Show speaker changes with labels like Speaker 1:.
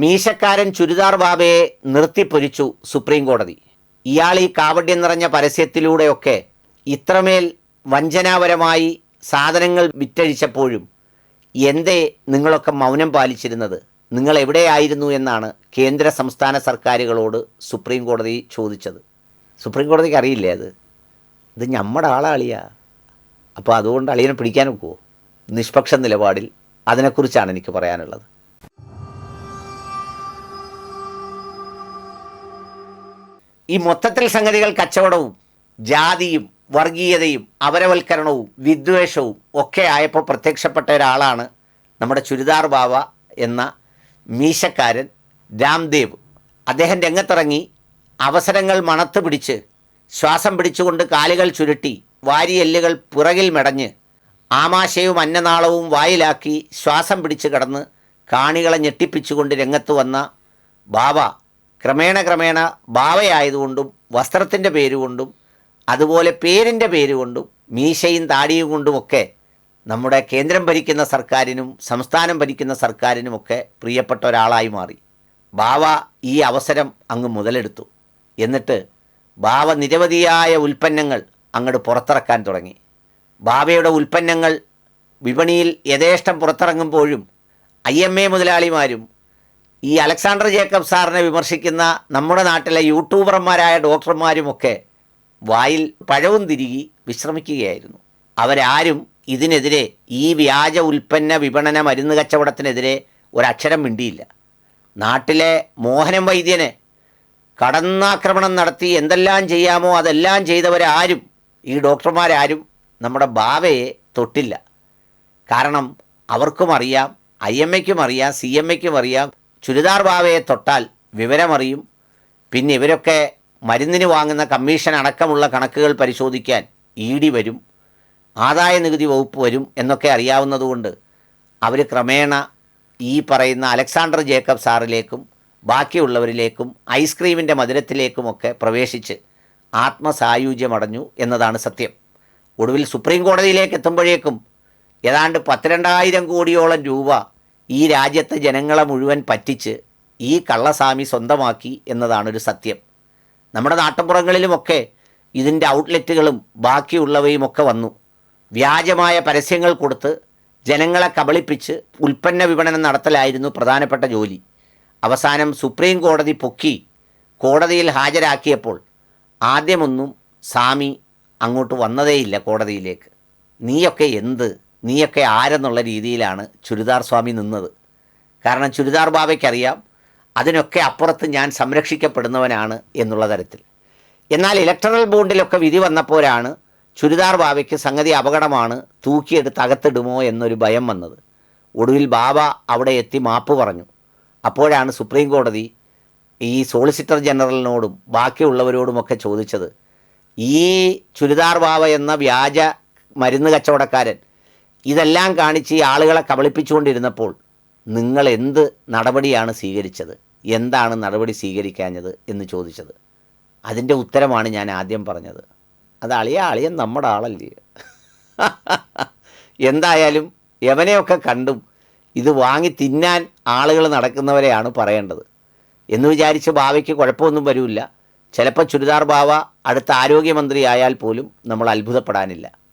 Speaker 1: മീശക്കാരൻ ചുരിദാർ ബാബയെ നിർത്തിപ്പൊരിച്ചു സുപ്രീം കോടതി ഇയാൾ ഈ കാവഡ്യം നിറഞ്ഞ പരസ്യത്തിലൂടെയൊക്കെ ഇത്രമേൽ വഞ്ചനാപരമായി സാധനങ്ങൾ വിറ്റഴിച്ചപ്പോഴും എന്തേ നിങ്ങളൊക്കെ മൗനം പാലിച്ചിരുന്നത്? നിങ്ങൾ എവിടെയായിരുന്നു എന്നാണ് കേന്ദ്ര സംസ്ഥാന സർക്കാരുകളോട് സുപ്രീം കോടതി ചോദിച്ചത്. സുപ്രീം കോടതിക്ക് അറിയില്ലേ അത്? ഇത് നമ്മുടെ ആളാളിയാ. അപ്പോൾ അതുകൊണ്ട് അളിയനെ പിടിക്കാൻ ഒക്കുമോ നിഷ്പക്ഷ നിലപാടിൽ അതിനെക്കുറിച്ചാണ് എനിക്ക് പറയാനുള്ളത്. ഈ മൊത്തത്തിൽ സംഗതികൾ കച്ചവടവും ജാതിയും വർഗീയതയും അവരവൽക്കരണവും വിദ്വേഷവും ഒക്കെ ആയപ്പോൾ പ്രത്യക്ഷപ്പെട്ട ഒരാളാണ് നമ്മുടെ ചുരിദാർ ബാവ എന്ന മീശക്കാരൻ രാംദേവ്. അദ്ദേഹം രംഗത്തിറങ്ങി അവസരങ്ങൾ മണത്ത് പിടിച്ച് ശ്വാസം പിടിച്ചുകൊണ്ട് കാലുകൾ ചുരുട്ടി വാരിയെല്ലുകൾ പുറകിൽ മെടഞ്ഞ് ആമാശയവും അന്നനാളവും വായിലാക്കി ശ്വാസം പിടിച്ച് കിടന്ന് കാണികളെ ഞെട്ടിപ്പിച്ചുകൊണ്ട് രംഗത്ത് വന്ന ബാബ ക്രമേണ ക്രമേണ ബാവയായതുകൊണ്ടും വസ്ത്രത്തിന്റെ പേരുകൊണ്ടും അതുപോലെ പേരിന്റെ പേരുകൊണ്ടും മീശയും താടിയും കൊണ്ടുമൊക്കെ നമ്മുടെ കേന്ദ്രം ഭരിക്കുന്ന സർക്കാരിനും സംസ്ഥാനം ഭരിക്കുന്ന സർക്കാരിനുമൊക്കെ പ്രിയപ്പെട്ട ഒരാളായി മാറി. ബാവ ഈ അവസരം അങ്ങ് മുതലെടുത്തു. എന്നിട്ട് ബാവ നിരവധിയായ ഉൽപ്പന്നങ്ങൾ അങ്ങോട്ട് പുറത്തിറക്കാൻ തുടങ്ങി. ബാവയുടെ ഉൽപ്പന്നങ്ങൾ വിപണിയിൽ യഥേഷ്ടം പുറത്തിറങ്ങുമ്പോഴും ഐ എം എ മുതലാളിമാരും ഈ അലക്സാണ്ടർ ജേക്കബ് സാറിനെ വിമർശിക്കുന്ന നമ്മുടെ നാട്ടിലെ യൂട്യൂബർമാരായ ഡോക്ടർമാരുമൊക്കെ വായിൽ പഴവും തിരികി വിശ്രമിക്കുകയായിരുന്നു. അവരാരും ഇതിനെതിരെ ഈ വ്യാജ ഉൽപ്പന്ന വിപണന മരുന്ന് കച്ചവടത്തിനെതിരെ ഒരക്ഷരം മിണ്ടിയില്ല. നാട്ടിലെ മോഹനം വൈദ്യന് കടന്നാക്രമണം നടത്തി എന്തെല്ലാം ചെയ്യാമോ അതെല്ലാം ചെയ്തവരാരും ഈ ഡോക്ടർമാരാരും നമ്മുടെ ബാവയെ തൊട്ടില്ല. കാരണം അവർക്കും അറിയാം ഐ എം എക്കും അറിയാം സി എം എക്കും അറിയാം ചുരിദാർ ബാവയെ തൊട്ടാൽ വിവരമറിയും. പിന്നെ ഇവരൊക്കെ മരുന്നിന് വാങ്ങുന്ന കമ്മീഷൻ അടക്കമുള്ള കണക്കുകൾ പരിശോധിക്കാൻ ഇ ഡി വരും ആദായ നികുതി വകുപ്പ് വരും എന്നൊക്കെ അറിയാവുന്നതുകൊണ്ട് അവർ ക്രമേണ ഈ പറയുന്ന അലക്സാണ്ടർ ജേക്കബ് സാറിലേക്കും ബാക്കിയുള്ളവരിലേക്കും ഐസ്ക്രീമിന്റെ മധുരത്തിലേക്കുമൊക്കെ പ്രവേശിച്ച് ആത്മസായുജ്യമടഞ്ഞു എന്നതാണ് സത്യം. ഒടുവിൽ സുപ്രീം കോടതിയിലേക്ക് എത്തുമ്പോഴേക്കും ഏതാണ്ട് പത്തിരണ്ടായിരം കോടിയോളം രൂപ ഈ രാജ്യത്തെ ജനങ്ങളെ മുഴുവൻ പറ്റിച്ച് ഈ കള്ളസ്വാമി സ്വന്തമാക്കി എന്നതാണൊരു സത്യം. നമ്മുടെ നാട്ടുപുറങ്ങളിലുമൊക്കെ ഇതിന്റെ ഔട്ട്ലെറ്റുകളും ബാക്കിയുള്ളവയുമൊക്കെ വന്നു. വ്യാജമായ പരസ്യങ്ങൾ കൊടുത്ത് ജനങ്ങളെ കബളിപ്പിച്ച് ഉൽപ്പന്ന വിപണനം നടത്തലായിരുന്നു പ്രധാനപ്പെട്ട ജോലി. അവസാനം സുപ്രീം കോടതി പൊക്കി കോടതിയിൽ ഹാജരാക്കിയപ്പോൾ ആദ്യമൊന്നും സ്വാമി അങ്ങോട്ട് വന്നതേയില്ല കോടതിയിലേക്ക്. നീയൊക്കെ എന്ത്? നീയൊക്കെ ആരെന്നുള്ള രീതിയിലാണ് ചുരിദാർ സ്വാമി നിന്നത്. കാരണം ചുരിദാർ ബാബയ്ക്കറിയാം അതിനൊക്കെ അപ്പുറത്ത് ഞാൻ സംരക്ഷിക്കപ്പെടുന്നവനാണ് എന്നുള്ള തരത്തിൽ. എന്നാൽ ഇലക്ട്രൽ ബോണ്ടിലൊക്കെ വിധി വന്നപ്പോഴാണ് ചുരിദാർ ബാബയ്ക്ക് സംഗതി അപകടമാണ് തൂക്കിയെടുത്ത് അകത്തിടുമോ എന്നൊരു ഭയം വന്നത്. ഒടുവിൽ ബാബ അവിടെ എത്തി മാപ്പ് പറഞ്ഞു. അപ്പോഴാണ് സുപ്രീം കോടതി ഈ സോളിസിറ്റർ ജനറലിനോടും ബാക്കിയുള്ളവരോടുമൊക്കെ ചോദിച്ചത് ഈ ചുരിദാർ ബാബ എന്ന വ്യാജ മരുന്ന് കച്ചവടക്കാരൻ ഇതെല്ലാം കാണിച്ച് ഈ ആളുകളെ കബളിപ്പിച്ചുകൊണ്ടിരുന്നപ്പോൾ നിങ്ങൾ എന്ത് നടപടിയാണ് സ്വീകരിച്ചത്? എന്താണ് നടപടി സ്വീകരിക്കാഞ്ഞത് എന്ന് ചോദിച്ചത്. അതിന്റെ ഉത്തരമാണ് ഞാൻ ആദ്യം പറഞ്ഞത്. അത് അളിയ അളിയൻ നമ്മുടെ ആളല്ലേ. എന്തായാലും എവനെയൊക്കെ കണ്ടും ഇത് വാങ്ങി തിന്നാൻ ആളുകൾ നടക്കുന്നവരെയാണ് പറയേണ്ടത്. എന്ന് വിചാരിച്ച് ബാവയ്ക്ക് കുഴപ്പമൊന്നും വരില്ല. ചിലപ്പോൾ ചുരിദാർ ബാവ അടുത്ത ആരോഗ്യമന്ത്രി ആയാൽ പോലും നമ്മൾ അത്ഭുതപ്പെടാനില്ല.